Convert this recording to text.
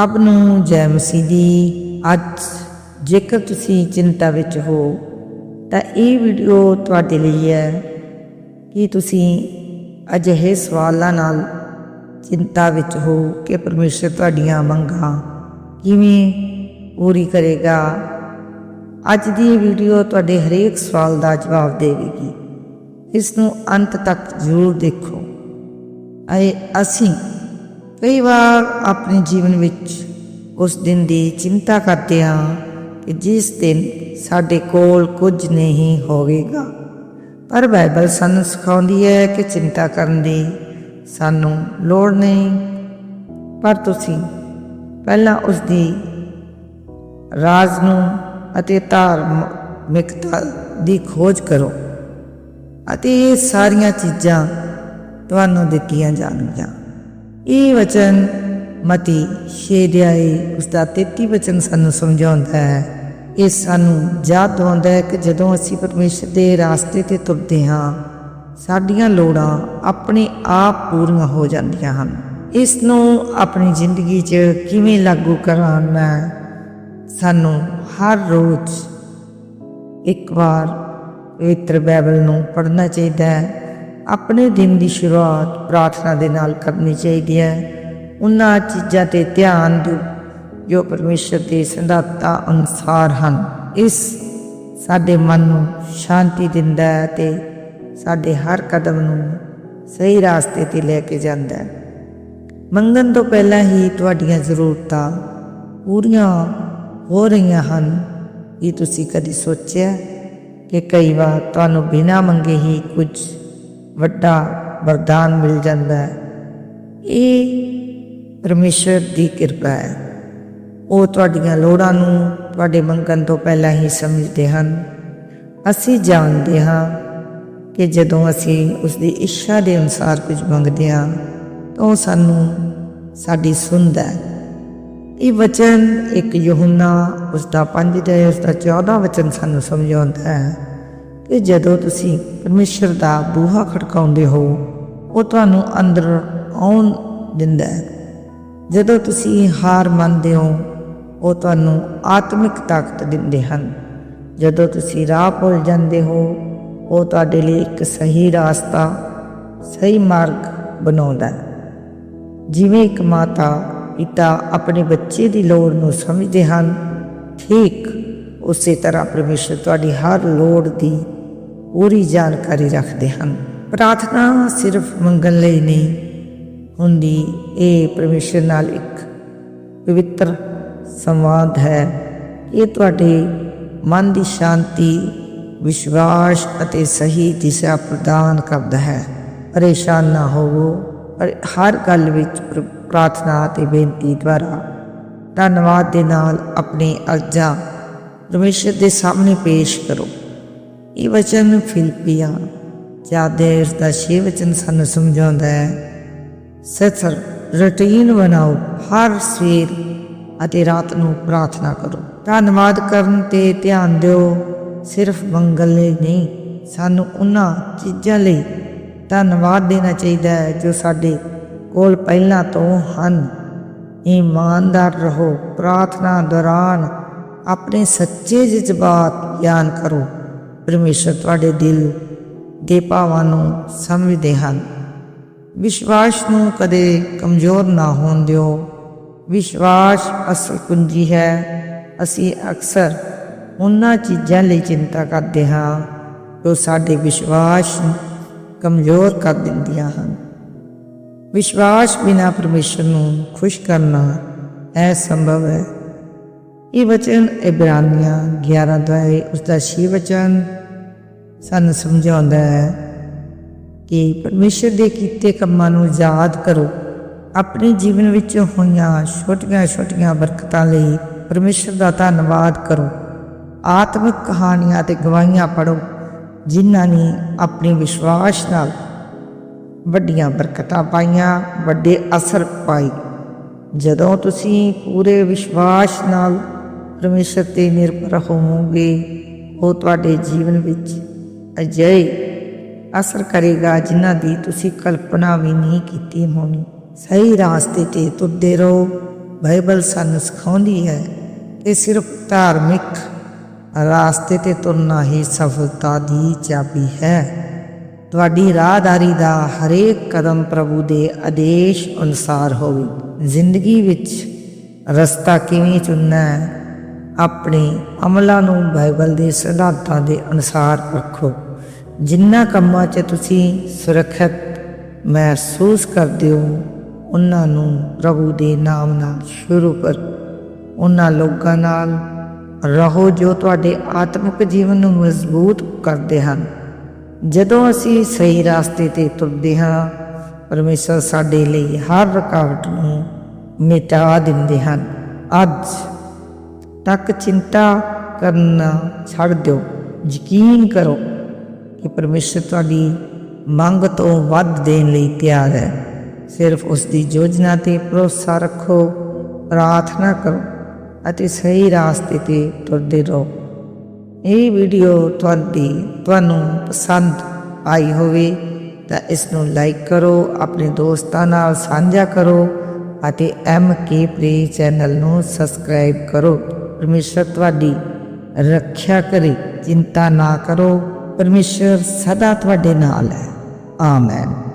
ਸਭ ਨੂੰ ਜੈ ਮਸੀਹ ਦੀ ਅੱਜ ਜੇਕਰ ਤੁਸੀਂ ਚਿੰਤਾ ਵਿੱਚ ਹੋ, ਤਾਂ ਇਹ ਵੀਡੀਓ ਤੁਹਾਡੇ ਲਈ ਹੈ ਕਿ ਤੁਸੀਂ ਅਜਿਹੇ ਸਵਾਲਾਂ ਨਾਲ ਚਿੰਤਾ ਵਿੱਚ ਹੋ ਕਿ ਪਰਮੇਸ਼ਰ ਤੁਹਾਡੀਆਂ ਮੰਗਾਂ ਕਿਵੇਂ ਪੂਰੀ ਕਰੇਗਾ। ਅੱਜ ਦੀ ਵੀਡੀਓ ਤੁਹਾਡੇ ਹਰੇਕ ਸਵਾਲ ਦਾ ਜਵਾਬ ਦੇਵੇਗੀ। ਇਸ ਨੂੰ ਅੰਤ ਤੱਕ ਜ਼ਰੂਰ ਦੇਖੋ। ਅਏ ਅਸੀਂ ਕਈ ਵਾਰ ਆਪਣੇ ਜੀਵਨ ਵਿੱਚ ਉਸ ਦਿਨ ਦੀ ਚਿੰਤਾ ਕਰਦੇ ਹਾਂ ਕਿ ਜਿਸ ਦਿਨ ਸਾਡੇ ਕੋਲ ਕੁਝ ਨਹੀਂ ਹੋਵੇਗਾ। ਪਰ ਬਾਈਬਲ ਸਾਨੂੰ ਸਿਖਾਉਂਦੀ ਹੈ ਕਿ ਚਿੰਤਾ ਕਰਨ ਦੀ ਸਾਨੂੰ ਲੋੜ ਨਹੀਂ। ਪਰ ਤੁਸੀਂ ਪਹਿਲਾਂ ਉਸ ਦੀ ਰਾਜ਼ ਨੂੰ ਅਤੇ ਧਾਰਮਿਕਤਾ ਦੀ ਖੋਜ ਕਰੋ ਅਤੇ ਇਹ ਸਾਰੀਆਂ ਚੀਜ਼ਾਂ ਤੁਹਾਨੂੰ ਦਿੱਤੀਆਂ ਜਾਣਗੀਆਂ। ਇਹ ਵਚਨ ਮਤੀ 6 ਅਧਿਆਏ ਉਸ ਦਾ 33 ਵਚਨ ਸਾਨੂੰ ਸਮਝਾਉਂਦਾ ਹੈ ਇਹ ਸਾਨੂੰ ਯਾਦ ਦਿਵਾਉਂਦਾ ਹੈ ਕਿ ਜਦੋਂ ਅਸੀਂ ਪਰਮੇਸ਼ਰ ਦੇ ਰਾਸਤੇ ਤੇ ਤੁਰਦੇ ਹਾਂ ਸਾਡੀਆਂ ਲੋੜਾਂ ਆਪਣੇ ਆਪ ਪੂਰੀਆਂ ਹੋ ਜਾਂਦੀਆਂ ਹਨ ਇਸ ਨੂੰ ਆਪਣੀ ਜ਼ਿੰਦਗੀ 'ਚ ਕਿਵੇਂ ਲਾਗੂ ਕਰਾਉਣਾ ਸਾਨੂੰ ਹਰ ਰੋਜ਼ ਇੱਕ ਵਾਰ ਪਵਿੱਤਰ ਬਾਈਬਲ ਨੂੰ ਪੜ੍ਹਨਾ ਚਾਹੀਦਾ ਹੈ ਆਪਣੇ ਦਿਨ ਦੀ ਸ਼ੁਰੂਆਤ ਪ੍ਰਾਰਥਨਾ ਦੇ ਨਾਲ ਕਰਨੀ ਚਾਹੀਦੀ ਹੈ। ਉਹਨਾਂ ਚੀਜ਼ਾਂ ਤੇ ਧਿਆਨ ਦਿਓ ਜੋ ਪਰਮੇਸ਼ਰ ਦੇ ਸਿਧਾਂਤਾਂ ਅਨੁਸਾਰ ਹਨ। ਇਸ ਸਾਡੇ ਮਨ ਨੂੰ ਸ਼ਾਂਤੀ ਦਿੰਦਾ ਹੈ ਤੇ ਸਾਡੇ ਹਰ ਕਦਮ ਨੂੰ ਸਹੀ ਰਾਸਤੇ ਤੇ ਲੈ ਕੇ ਜਾਂਦਾ ਹੈ। ਮੰਗਣ ਤੋਂ ਪਹਿਲਾਂ ਹੀ ਤੁਹਾਡੀਆਂ ਜ਼ਰੂਰਤਾਂ ਪੂਰੀਆਂ ਹੋ ਰਹੀਆਂ ਹਨ। ਇਹ ਤੁਸੀਂ ਕਦੀ ਸੋਚਿਆ ਕਿ ਕਈ ਵਾਰ ਤੁਹਾਨੂੰ ਬਿਨਾਂ ਮੰਗੇ ਹੀ ਕੁਝ ਵੱਡਾ ਵਰਦਾਨ ਮਿਲ ਜਾਂਦਾ ਹੈ। ਇਹ ਪਰਮੇਸ਼ਰ ਦੀ ਕਿਰਪਾ ਹੈ। ਉਹ ਤੁਹਾਡੀਆਂ ਲੋੜਾਂ ਨੂੰ ਤੁਹਾਡੇ ਮੰਗਣ ਤੋਂ ਪਹਿਲਾਂ ਹੀ ਸਮਝਦੇ ਹਨ। ਅਸੀਂ ਜਾਣਦੇ ਹਾਂ ਕਿ ਜਦੋਂ ਅਸੀਂ ਉਸ ਦੀ ਇੱਛਾ ਦੇ ਅਨੁਸਾਰ ਕੁਝ ਮੰਗਦੇ ਹਾਂ, ਤਾਂ ਉਹ ਸਾਨੂੰ ਸਾਡੀ ਸੁਣਦਾ ਹੈ। ਇਹ ਵਚਨ ਇੱਕ ਯੋਹੰਨਾ ਉਸ ਦਾ 5 ਦੇ ਉਸ ਦਾ 14 ਵਚਨ ਸਾਨੂੰ ਸਮਝਾਉਂਦਾ ਹੈ। ਕਿ ਜਦੋਂ ਤੁਸੀਂ ਪਰਮੇਸ਼ਰ ਦਾ ਬੂਹਾ ਖੜਕਾਉਂਦੇ ਹੋ, ਉਹ ਤੁਹਾਨੂੰ ਅੰਦਰ ਆਉਣ ਦਿੰਦਾ ਹੈ। ਜਦੋਂ ਤੁਸੀਂ ਹਾਰ ਮੰਨਦੇ ਹੋ, ਉਹ ਤੁਹਾਨੂੰ ਆਤਮਿਕ ਤਾਕਤ ਦਿੰਦੇ ਹਨ। ਜਦੋਂ ਤੁਸੀਂ ਰਾਹ ਭੁੱਲ ਜਾਂਦੇ ਹੋ, ਉਹ ਤੁਹਾਡੇ ਲਈ ਇੱਕ ਸਹੀ ਰਾਸਤਾ, ਸਹੀ ਮਾਰਗ ਬਣਾਉਂਦਾ ਹੈ। ਜਿਵੇਂ ਇੱਕ ਮਾਤਾ ਪਿਤਾ ਆਪਣੇ ਬੱਚੇ ਦੀ ਲੋੜ ਨੂੰ ਸਮਝਦੇ ਹਨ, ਠੀਕ ਉਸੇ ਤਰ੍ਹਾਂ ਪਰਮੇਸ਼ਰ ਤੁਹਾਡੀ ਹਰ ਲੋੜ ਦੀ ਪੂਰੀ ਜਾਣਕਾਰੀ ਰੱਖਦੇ ਹਨ। ਪ੍ਰਾਰਥਨਾ ਸਿਰਫ ਮੰਗਣ ਲਈ ਨਹੀਂ, ਹੁੰਦੀ ਇਹ ਪਰਮੇਸ਼ਰ ਨਾਲ ਇੱਕ ਪਵਿੱਤਰ ਸੰਵਾਦ ਹੈ। ਇਹ ਤੁਹਾਡੇ ਮਨ ਦੀ ਸ਼ਾਂਤੀ, ਵਿਸ਼ਵਾਸ ਅਤੇ ਸਹੀ ਦਿਸ਼ਾ ਪ੍ਰਦਾਨ ਕਰਦਾ ਹੈ। ਪਰੇਸ਼ਾਨ ਨਾ ਹੋਵੋ, ਪਰ ਹਰ ਗੱਲ ਵਿੱਚ ਪ੍ਰ- ਪ੍ਰਾਰਥਨਾ ਤੇ ਬੇਨਤੀ ਦੁਆਰਾ ਧੰਨਵਾਦ ਦੇ ਨਾਲ ਆਪਣੇ ਅਰਜ਼ਾਂ ਪਰਮੇਸ਼ਰ ਦੇ ਸਾਹਮਣੇ ਪੇਸ਼ ਕਰੋ। ਇਹ ਵਚਨ ਫਿਲਪੀਆ ਜਾਂ ਉਸ ਦਾ ਛੇ ਵਚਨ ਸਾਨੂੰ ਸਮਝਾਉਂਦਾ ਹੈ ਸਥਰ ਰੁਟੀਨ ਬਣਾਓ, ਹਰ ਸਵੇਰ ਅਤੇ ਰਾਤ ਨੂੰ ਪ੍ਰਾਰਥਨਾ ਕਰੋ। ਧੰਨਵਾਦ ਕਰਨ ਤੇ ਧਿਆਨ ਦਿਓ, ਸਿਰਫ ਮੰਗਲ ਲਈ ਨਹੀਂ, ਸਾਨੂੰ ਉਹਨਾਂ ਚੀਜ਼ਾਂ ਲਈ ਧੰਨਵਾਦ ਦੇਣਾ ਚਾਹੀਦਾ ਹੈ ਜੋ ਸਾਡੇ ਕੋਲ ਪਹਿਲਾਂ ਤੋਂ ਹਨ। ਇਮਾਨਦਾਰ ਰਹੋ, ਪ੍ਰਾਰਥਨਾ ਦੌਰਾਨ ਆਪਣੇ ਸੱਚੇ ਜਜ਼ਬਾਤ ਬਿਆਨ ਕਰੋ। ਪਰਮੇਸ਼ਰ ਤੁਹਾਡੇ ਦਿਲ ਦੇ ਭਾਵਾਂ ਨੂੰ ਸਮਝਦੇ ਹਨ। ਵਿਸ਼ਵਾਸ ਨੂੰ ਕਦੇ ਕਮਜ਼ੋਰ ਨਾ ਹੋਣ ਦਿਓ। ਵਿਸ਼ਵਾਸ ਅਸਲ ਕੁੰਜੀ ਹੈ। ਅਸੀਂ ਅਕਸਰ ਉਹਨਾਂ ਚੀਜ਼ਾਂ ਲਈ ਚਿੰਤਾ ਕਰਦੇ ਹਾਂ ਜੋ ਸਾਡੇ ਵਿਸ਼ਵਾਸ ਨੂੰ ਕਮਜ਼ੋਰ ਕਰ ਦਿੰਦੀਆਂ ਹਨ। ਵਿਸ਼ਵਾਸ ਬਿਨਾ ਪਰਮੇਸ਼ਰ ਨੂੰ ਖੁਸ਼ ਕਰਨਾ ਅਸੰਭਵ ਹੈ। ਇਹ ਵਚਨ ਇਬਰਾਨੀਆਂ 11 ਦਾ ਉਸ ਦਾ ਛੇ ਵਚਨ ਸਾਨੂੰ ਸਮਝਾਉਂਦਾ ਹੈ ਕਿ ਪਰਮੇਸ਼ਰ ਦੇ ਕੀਤੇ ਕੰਮਾਂ ਨੂੰ ਯਾਦ ਕਰੋ। ਆਪਣੇ ਜੀਵਨ ਵਿੱਚ ਹੋਈਆਂ ਛੋਟੀਆਂ-ਛੋਟੀਆਂ ਬਰਕਤਾਂ ਲਈ ਪਰਮੇਸ਼ਰ ਦਾ ਧੰਨਵਾਦ ਕਰੋ। ਆਤਮਿਕ ਕਹਾਣੀਆਂ ਤੇ ਗਵਾਹੀਆਂ ਪੜੋ ਜਿਨ੍ਹਾਂ ਨੇ ਆਪਣੇ ਵਿਸ਼ਵਾਸ ਨਾਲ ਵੱਡੀਆਂ ਬਰਕਤਾਂ ਪਾਈਆਂ, ਵੱਡੇ ਅਸਰ ਪਾਏ। ਜਦੋਂ ਤੁਸੀਂ ਪੂਰੇ ਵਿਸ਼ਵਾਸ ਨਾਲ ਪਰਮੇਸ਼ਰ ਤੇ ਨਿਰਭਰ ਹੋਵੋਗੇ, ਉਹ ਤੁਹਾਡੇ ਜੀਵਨ ਵਿੱਚ ਅਜਿਹੇ ਅਸਰ ਕਰੇਗਾ ਜਿਨ੍ਹਾਂ ਦੀ ਤੁਸੀਂ ਕਲਪਨਾ ਵੀ ਨਹੀਂ ਕੀਤੀ ਹੋਣੀ। ਸਹੀ ਰਾਸਤੇ ਤੇ ਤੁਰਦੇ ਰਹੋ। ਬਾਈਬਲ ਸਾਨੂੰ ਸਿਖਾਉਂਦੀ ਹੈ ਕਿ ਸਿਰਫ ਧਾਰਮਿਕ ਰਾਸਤੇ ਤੇ ਤੁਰਨਾ ਹੀ ਸਫਲਤਾ ਦੀ ਚਾਬੀ ਹੈ। ਤੁਹਾਡੀ ਰਾਹਦਾਰੀ ਦਾ ਹਰੇਕ ਕਦਮ ਪ੍ਰਭੂ ਦੇ ਆਦੇਸ਼ ਅਨੁਸਾਰ ਹੋਵੇ। ਜ਼ਿੰਦਗੀ ਵਿੱਚ ਰਸਤਾ ਕਿਵੇਂ ਚੁਣਨਾ ਹੈ? ਆਪਣੇ ਅਮਲਾਂ ਨੂੰ ਬਾਈਬਲ ਦੇ ਸਿਧਾਂਤਾਂ ਦੇ ਅਨੁਸਾਰ ਰੱਖੋ। ਜਿੰਨਾ ਕੰਮਾਂ 'ਚ ਤੁਸੀਂ ਸੁਰੱਖਿਅਤ ਮਹਿਸੂਸ ਕਰਦੇ ਹੋ, ਉਹਨਾਂ ਨੂੰ ਪ੍ਰਭੂ ਦੇ ਨਾਮ ਨਾਲ ਸ਼ੁਰੂ ਕਰੋ। ਉਹਨਾਂ ਲੋਕਾਂ ਨਾਲ ਰਹੋ ਜੋ ਤੁਹਾਡੇ ਆਤਮਿਕ ਜੀਵਨ ਨੂੰ ਮਜ਼ਬੂਤ ਕਰਦੇ ਹਨ। ਜਦੋਂ ਅਸੀਂ ਸਹੀ ਰਸਤੇ ਤੇ ਤੁਰਦੇ ਹਾਂ, ਪਰਮੇਸ਼ਰ ਸਾਡੇ ਲਈ ਹਰ ਰੁਕਾਵਟ ਨੂੰ ਮਿਟਾ ਦਿੰਦੇ ਹਨ। ਅੱਜ ਤੱਕ ਚਿੰਤਾ ਕਰਨਾ ਛੱਡ ਦਿਓ। ਯਕੀਨ ਕਰੋ ਕਿ ਪਰਮੇਸ਼ਰ ਤੁਹਾਡੀ ਮੰਗ ਤੋਂ ਵੱਧ ਦੇਣ ਲਈ ਤਿਆਰ ਹੈ। ਸਿਰਫ ਉਸ ਦੀ ਯੋਜਨਾ ਤੇ ਭਰੋਸਾ ਰੱਖੋ, ਪ੍ਰਾਰਥਨਾ ਕਰੋ ਅਤੇ ਸਹੀ ਰਾਸਤੇ ਤੇ ਤੁਰਦੇ ਰਹੋ। ਇਹ ਵੀਡੀਓ ਤੁਹਾਡੀ, ਤੁਹਾਨੂੰ ਪਸੰਦ ਆਈ ਹੋਵੇ ਤਾਂ ਇਸ ਨੂੰ ਲਾਈਕ ਕਰੋ, ਆਪਣੇ ਦੋਸਤਾਂ ਨਾਲ ਸਾਂਝਾ ਕਰੋ ਅਤੇ ਐਮ ਕੇ ਪ੍ਰੇ ਚੈਨਲ ਨੂੰ ਸਬਸਕ੍ਰਾਈਬ ਕਰੋ। ਪਰਮੇਸ਼ਰ ਤੁਹਾਡੀ ਰੱਖਿਆ ਕਰੇ ਚਿੰਤਾ ਨਾ ਕਰੋ ਪਰਮੇਸ਼ਰ ਸਦਾ ਤੁਹਾਡੇ ਨਾਲ ਹੈ। ਆਮੇਨ।